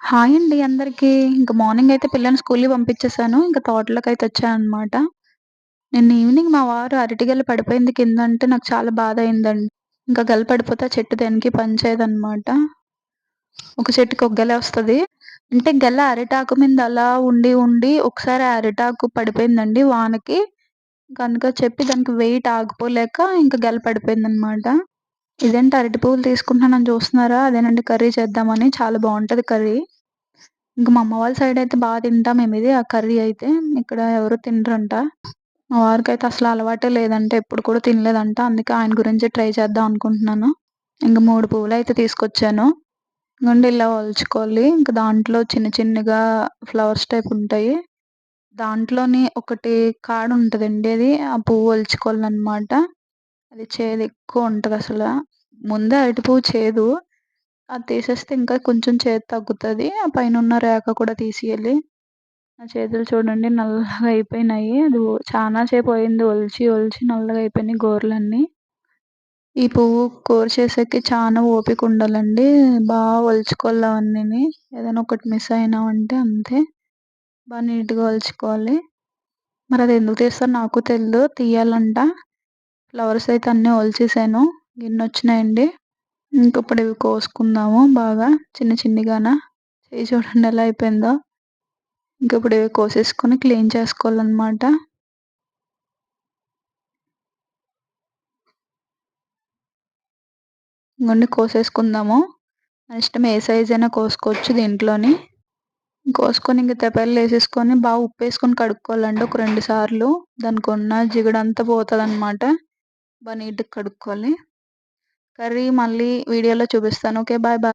Hi అండి అందరికీ. ఇంక మార్నింగ్ అయితే పిల్లల్ని స్కూల్‌కి పంపించేసాను. తోటలోకి అయితే వచ్చానమాట నిన్న ఈవినింగ్ మా వారు అరటిగెల పడిపోయింది కింద అంటే నాకు చాలా బాధ అయిందండి ఇంకా గెల పడిపోతే ఆ చెట్టు దేనికి పనిచేయదనమాట. ఒక చెట్టుకి ఒక గల వస్తుంది అంటే గల్ల అరిటాకు మీద అలా ఉండి, ఉండి ఒకసారి ఆ అరిటాకు పడిపోయిందండి వానకి. కనుక చెప్పి దానికి వెయిట్ ఆగిపోలేక ఇంక గల పడిపోయిందనమాట. ఇదేంటి అరటి పువ్వులు తీసుకుంటున్నానని చూస్తున్నారా? అదేనండి కర్రీ చేద్దామని. చాలా బాగుంటుంది కర్రీ. ఇంకా మా అమ్మ వాళ్ళ సైడ్ అయితే బాగా తింటాం మేము ఇది ఆ కర్రీ అయితే. ఇక్కడ ఎవరు తినరంట. మా వారికైతే అసలు అలవాటే లేదంట. ఎప్పుడు కూడా తినలేదంట. అందుకే ఆయన గురించి ట్రై చేద్దాం అనుకుంటున్నాను. ఇంక 3 పువ్వులైతే తీసుకొచ్చాను. ఇంకండి ఇలా ఒలుచుకోవాలి. ఇంక దాంట్లో చిన్న చిన్నగా ఫ్లవర్స్ టైప్ ఉంటాయి. దాంట్లోని ఒకటి కాడ ఉంటుందండి అది. ఆ పువ్వు ఒలుచుకోవాలనమాట. అది చేదు ఎక్కువ ఉంటుంది అసలు ముందే అరటి పువ్వు చేదు. అది తీసేస్తే ఇంకా కొంచెం చేదు తగ్గుతుంది ఆ పైన ఉన్న రేఖ కూడా తీసేయాలి. నా చేతులు చూడండి నల్లగా అయిపోయినాయి. అది చాలా సేపు అయింది ఒలిచి, ఒలిచి నల్లగా అయిపోయినాయి గోర్లన్నీ. ఈ పువ్వు కూర చేసేకి చాలా ఓపిక ఉండాలండి. బాగా ఒలుచుకోవాలి అవన్నీని. ఏదైనా ఒకటి మిస్ అయినామంటే అంతే. బాగా నీట్‌గా ఒలుచుకోవాలి. మరి అది ఎందుకు తీస్తారో నాకు తెలియదు తీయాలంట. ఫ్లవర్స్ అయితే అన్నీ ఒలిచేసాను. గిన్నె వచ్చినాయండి ఇప్పుడు ఇవి కోసుకుందాము బాగా చిన్న చిన్నగాన. చేయి చూడండి ఎలా అయిపోయిందో. ఇంకప్పుడు ఇవి కోసేసుకొని క్లీన్ చేసుకోవాలనమాట. ఇంకొన్ని కోసేసుకుందాము. మన ఇష్టం ఏ సైజ్ అయినా కోసుకోవచ్చు దీంట్లోని. కోసుకొని ఇంక తెపాల్లో వేసేసుకొని బాగా ఉప్పు వేసుకొని కడుక్కోవాలండి ఒక రెండు సార్లు. దానికున్న జిగుడంతా పోతుంది అనమాట బాగా నీట్‌గా కడుక్కోవాలి. కర్రీ మళ్ళీ వీడియోలో చూపిస్తాను. ఓకే. Bye bye.